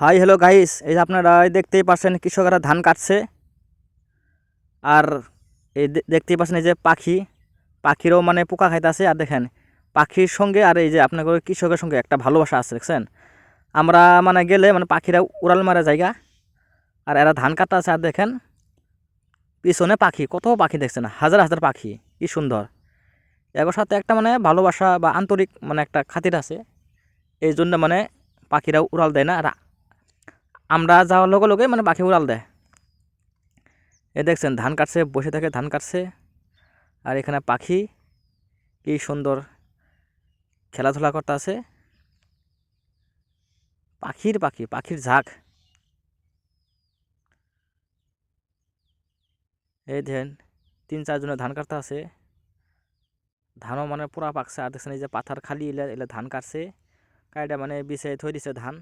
Hi hello guys এই যে আপনারা দেখতেই পাচ্ছেন কৃষকরা ধান কাটছে। আর এই দেখতেই পাচ্ছেন এই যে পাখি। পাখিরও মানে পোকা খাইতেছে। আর দেখেন, পাখির সঙ্গে আর এই যে আপনার কৃষকের সঙ্গে একটা ভালোবাসা আছে, দেখছেন? আমরা মানে গেলে মানে পাখিরা উড়াল মারা জায়গা। আর এরা ধান কাটতে আছে আর দেখেন, পিছনে পাখি। কত পাখি দেখছেন? হাজার হাজার পাখি। কি সুন্দর। এগোর সাথে একটা মানে ভালোবাসা বা আন্তরিক মানে একটা খাতির আছে। এই জন্য মানে পাখিরা উড়াল দেয় না। আর আমরা যাওয়ার লগে লগে মানে পাখি উড়াল দেয়। এ দেখছেন, ধান কাটছে, বসে থাকে, ধান কাটছে। আর এখানে পাখি, কি সুন্দর খেলাধুলা করতে আছে। পাখির পাখি, পাখির ঝাঁক। এই দেখেন, তিন চারজনে ধান কাটতে আছে। ধানও মানে পুরা পাকছে। আর দেখছেন, এই যে পাথার খালি এলে এলে ধান কাটছে। কাইটা মানে বিছে থই দিছে ধান।